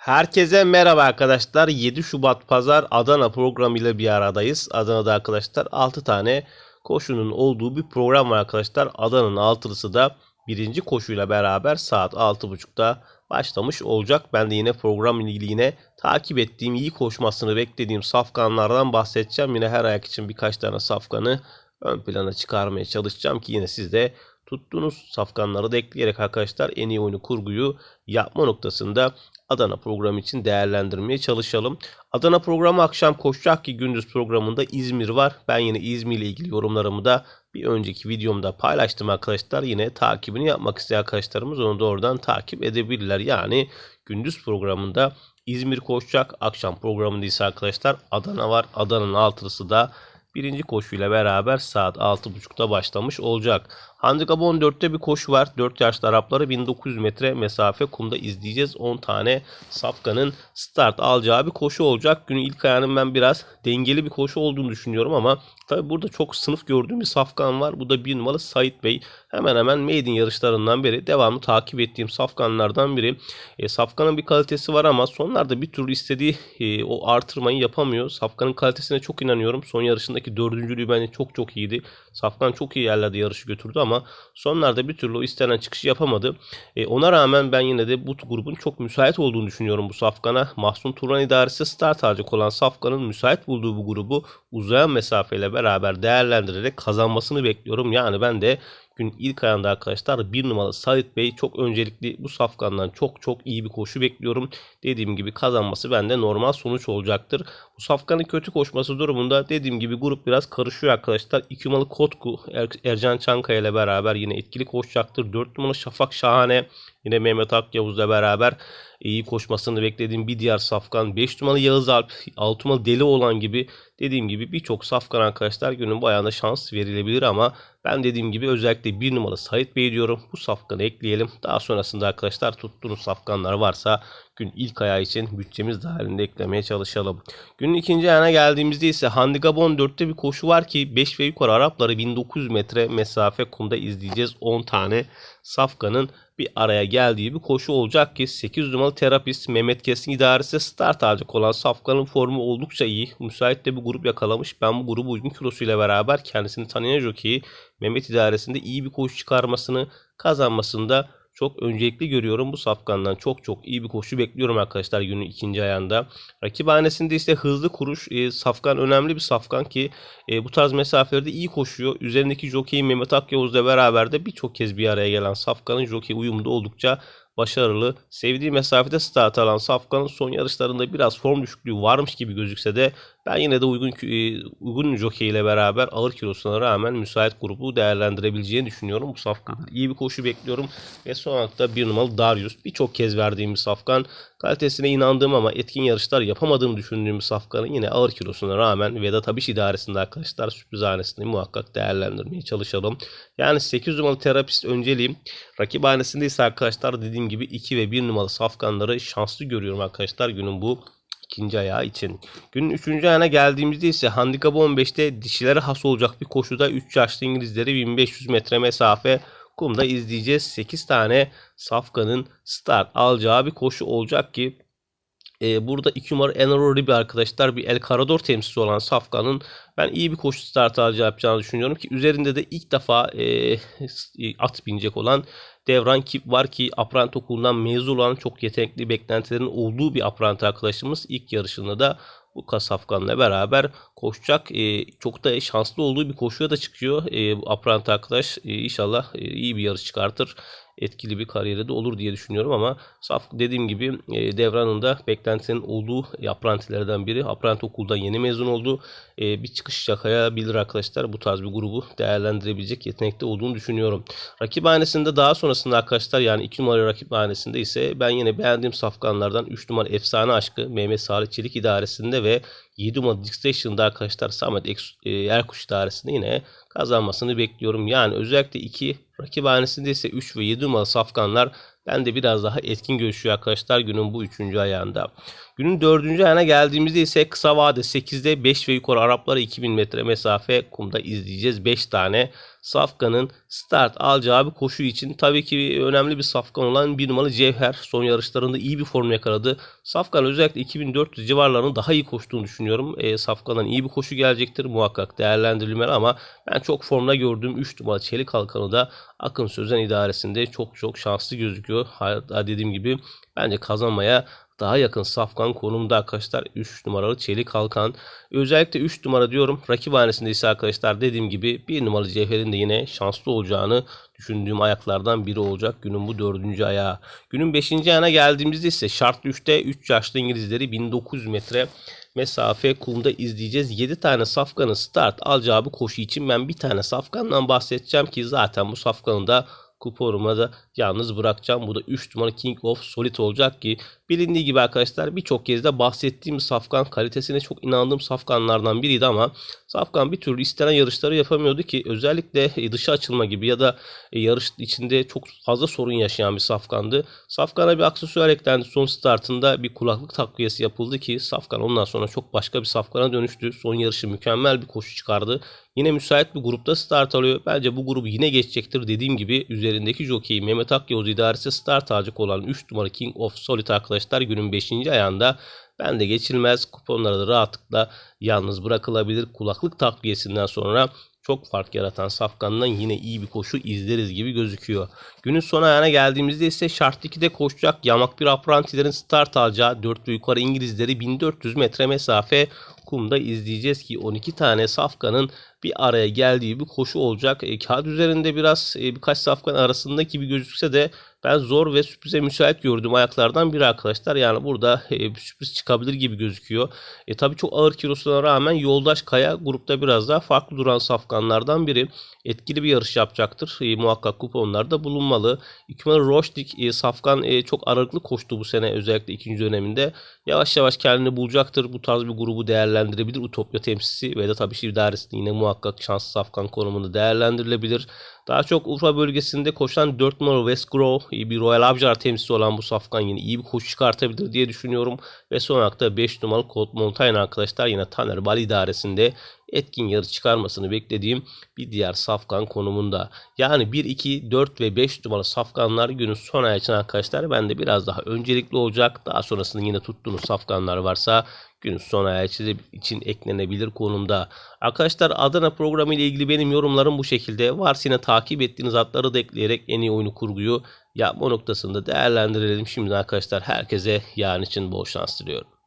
Herkese merhaba arkadaşlar. 7 Şubat Pazar Adana programıyla bir aradayız. Adana'da arkadaşlar 6 tane koşunun olduğu bir program var arkadaşlar. Adana'nın altılısı da birinci koşuyla beraber saat 6.30'da başlamış olacak. Ben de yine program ilgili yine takip ettiğim, iyi koşmasını beklediğim safkanlardan bahsedeceğim. Yine her ayak için birkaç tane safkanı ön plana çıkarmaya çalışacağım ki yine siz de tuttuğunuz safkanları da ekleyerek arkadaşlar en iyi oyunu kurguyu yapma noktasında Adana programı için değerlendirmeye çalışalım. Adana programı akşam koşacak ki gündüz programında İzmir var. Ben yine İzmir ile ilgili yorumlarımı da bir önceki videomda paylaştım arkadaşlar. Yine takibini yapmak isteyen arkadaşlarımız onu da oradan takip edebilirler. Yani gündüz programında İzmir koşacak. Akşam programında ise arkadaşlar Adana var. Adana'nın altılısı da birinci koşuyla beraber saat 6.30'da başlamış olacak. Handikap 14'te bir koşu var. 4 yaşlı Arapları 1900 metre mesafe kumda izleyeceğiz. 10 tane safkanın start alacağı bir koşu olacak. Günün ilk ayağının ben biraz dengeli bir koşu olduğunu düşünüyorum ama tabi burada çok sınıf gördüğüm bir safkan var. Bu da bir numaralı Sait Bey. Hemen hemen maiden yarışlarından beri devamlı takip ettiğim safkanlardan biri. E, safkanın bir kalitesi var ama sonlarda bir türlü istediği e, o artırmayı yapamıyor. Safkanın kalitesine çok inanıyorum. Son yarışındaki dördüncülüğü bence çok çok iyiydi. Safkan çok iyi yerlerde yarışı götürdü ama sonlarda bir türlü o istenen çıkışı yapamadı. E, ona rağmen ben yine de bu grubun çok müsait olduğunu düşünüyorum bu Safkan'a. Mahsun Turan idaresi start alacak olan Safkan'ın müsait bulduğu bu grubu uzayan mesafeyle beraber değerlendirerek kazanmasını bekliyorum. Yani ben de gün ilk ayında arkadaşlar bir numaralı Sait Bey çok öncelikli bu safkandan çok çok iyi bir koşu bekliyorum. Dediğim gibi kazanması bende normal sonuç olacaktır. Bu safkanın kötü koşması durumunda dediğim gibi grup biraz karışıyor arkadaşlar. 2 numaralı Kotku er Ercan Çankaya ile beraber yine etkili koşacaktır. 4 numaralı Şafak Şahane yine Mehmet Akyavuz'la beraber iyi koşmasını beklediğim bir diğer safkan 5 numaralı Yağız Alp 6 numaralı Deli olan gibi dediğim gibi birçok safkan arkadaşlar günün bayağında şans verilebilir ama ben dediğim gibi özellikle bir numaralı Sait Bey diyorum. Bu safkanı ekleyelim. Daha sonrasında arkadaşlar tuttuğunuz safkanlar varsa gün ilk ayağı için bütçemiz dahilinde eklemeye çalışalım. Günün ikinci ayağına geldiğimizde ise Handikap 14'te bir koşu var ki 5 ve yukarı Arapları 1900 metre mesafe kumda izleyeceğiz. 10 tane safkanın bir araya geldiği bir koşu olacak ki 8 numaralı terapist Mehmet Kesin idaresi start alacak olan Safkan'ın formu oldukça iyi. Müsait de bir grup yakalamış. Ben bu grubu uygun kilosuyla beraber kendisini tanıyan jokeyi Mehmet idaresinde iyi bir koşu çıkarmasını kazanmasında çok öncelikli görüyorum. Bu safkandan çok çok iyi bir koşu bekliyorum arkadaşlar günün ikinci ayağında. Rakiphanesinde ise hızlı kuruş. E, safkan önemli bir safkan ki e, bu tarz mesafelerde iyi koşuyor. Üzerindeki jockey Mehmet Akyavuz'la beraber de birçok kez bir araya gelen safkanın jockey uyumda oldukça başarılı. Sevdiği mesafede start alan Safkan'ın son yarışlarında biraz form düşüklüğü varmış gibi gözükse de ben yine de uygun e, uygun jockey ile beraber ağır kilosuna rağmen müsait grubu değerlendirebileceğini düşünüyorum. Bu Safkan iyi bir koşu bekliyorum. Ve son olarak bir numaralı Darius. Birçok kez verdiğim bir Safkan. Kalitesine inandığım ama etkin yarışlar yapamadığımı düşündüğüm Safkan'ın yine ağır kilosuna rağmen Vedat Abiş idaresinde arkadaşlar sürpriz hanesinde muhakkak değerlendirmeye çalışalım. Yani 8 numaralı terapist önceliğim. Rakip hanesinde ise arkadaşlar dediğim gibi 2 ve 1 numaralı Safkanları şanslı görüyorum arkadaşlar günün bu ikinci ayağı için. Günün üçüncü ayağına geldiğimizde ise handikap 15'te dişilere has olacak bir koşuda 3 yaşlı İngilizleri 1500 metre mesafe kumda izleyeceğiz. 8 tane safkanın start alacağı bir koşu olacak ki e, burada 2 numara Enro Ribi arkadaşlar bir El Carador temsilcisi olan Safkan'ın ben iyi bir koşu start alacağı yapacağını düşünüyorum ki üzerinde de ilk defa e, at binecek olan Devran Kip var ki Aprant okulundan mezun olan çok yetenekli beklentilerin olduğu bir Aprant arkadaşımız ilk yarışında da bu Kasafkan'la beraber koşacak. E, çok da şanslı olduğu bir koşuya da çıkıyor. E, Aprant arkadaş e, inşallah e, iyi bir yarış çıkartır etkili bir kariyeri de olur diye düşünüyorum ama saf dediğim gibi e, Devran'ın da beklentisinin olduğu aprantilerden biri. Apranti okulda yeni mezun oldu. E, bir çıkış yakayabilir arkadaşlar. Bu tarz bir grubu değerlendirebilecek yetenekte olduğunu düşünüyorum. Rakip hanesinde daha sonrasında arkadaşlar yani 2 numara rakip hanesinde ise ben yine beğendiğim safkanlardan 3 numara efsane aşkı Mehmet Salih Çelik idaresinde ve 7 numara Dictation'da arkadaşlar Samet e, Erkuş idaresinde yine kazanmasını bekliyorum. Yani özellikle 2 rakip hanesinde ise 3 ve 7 numaralı safkanlar ben de biraz daha etkin görüşüyor arkadaşlar günün bu 3. ayağında. Günün dördüncü ayına geldiğimizde ise kısa vade 8'de 5 ve yukarı Araplara 2000 metre mesafe kumda izleyeceğiz. 5 tane Safkan'ın start alacağı bir koşu için tabii ki önemli bir Safkan olan bir numaralı Cevher son yarışlarında iyi bir form yakaladı. Safkan özellikle 2400 civarlarını daha iyi koştuğunu düşünüyorum. E, Safkan'dan iyi bir koşu gelecektir muhakkak değerlendirilmeli ama ben çok formda gördüğüm 3 numaralı Çelik Halkan'ı da Akın Sözen idaresinde çok çok şanslı gözüküyor. Hatta dediğim gibi bence kazanmaya daha yakın safkan konumda arkadaşlar 3 numaralı Çelik Halkan. Özellikle 3 numara diyorum. Rakip hanesinde ise arkadaşlar dediğim gibi 1 numaralı Cevher'in de yine şanslı olacağını düşündüğüm ayaklardan biri olacak günün bu dördüncü ayağı. Günün beşinci ayağına geldiğimizde ise şartlı 3'te 3 yaşlı İngilizleri 1900 metre mesafe kumda izleyeceğiz. 7 tane safkanın start alacağı bu koşu için ben bir tane safkandan bahsedeceğim ki zaten bu safkanın da kuponuma da yalnız bırakacağım. Bu da 3 numara King of Solid olacak ki bilindiği gibi arkadaşlar birçok kez de bahsettiğim Safkan kalitesine çok inandığım Safkanlardan biriydi ama Safkan bir türlü istenen yarışları yapamıyordu ki özellikle dışa açılma gibi ya da yarış içinde çok fazla sorun yaşayan bir Safkan'dı. Safkan'a bir aksesuar eklendi. Son startında bir kulaklık takviyesi yapıldı ki Safkan ondan sonra çok başka bir Safkan'a dönüştü. Son yarışı mükemmel bir koşu çıkardı. Yine müsait bir grupta start alıyor. Bence bu grubu yine geçecektir. Dediğim gibi üzerindeki jockey Mehmet Akyavuz idaresi start alacak olan 3 numara King of Solid arkadaşlar günün 5. ayağında ben de geçilmez kuponlara da rahatlıkla yalnız bırakılabilir. Kulaklık takviyesinden sonra çok fark yaratan Safkan'dan yine iyi bir koşu izleriz gibi gözüküyor. Günün son ayağına geldiğimizde ise şart 2'de koşacak yamak bir aprantilerin start alacağı 4 ve yukarı İngilizleri 1400 metre mesafe kumda izleyeceğiz ki 12 tane safkanın bir araya geldiği bir koşu olacak. E, kağıt üzerinde biraz e, birkaç safkan arasında gibi gözükse de ben zor ve sürprize müsait gördüğüm ayaklardan biri arkadaşlar. Yani burada e, bir sürpriz çıkabilir gibi gözüküyor. E tabi çok ağır kilosuna rağmen Yoldaş Kaya grupta biraz daha farklı duran safkanlardan biri. Etkili bir yarış yapacaktır. E, muhakkak kuponlarda bulunmalı. Numaralı Roşdik e, safkan e, çok aralıklı koştu bu sene özellikle ikinci döneminde. Yavaş yavaş kendini bulacaktır. Bu tarz bir grubu değerlendirebilir. Utopya temsilcisi ve de tabii şehir dairesinde yine muhakkak şanslı safkan konumunda değerlendirilebilir. Daha çok Urfa bölgesinde koşan 4 numaralı West Grove bir Royal Abjar temsilcisi olan bu safkan yine iyi bir koşu çıkartabilir diye düşünüyorum. Ve son olarak da 5 numaralı Colt Montaigne arkadaşlar yine Taner Bal idaresinde etkin yarı çıkarmasını beklediğim bir diğer safkan konumunda. Yani 1, 2, 4 ve 5 numaralı safkanlar günün son ay için arkadaşlar bende biraz daha öncelikli olacak. Daha sonrasında yine tuttuğunuz safkanlar varsa günün son ayağı için eklenebilir konumda. Arkadaşlar Adana programı ile ilgili benim yorumlarım bu şekilde. Varsa yine takip ettiğiniz atları da ekleyerek en iyi oyunu kurguyu yapma noktasında değerlendirelim. Şimdi arkadaşlar herkese yarın için bol şans diliyorum.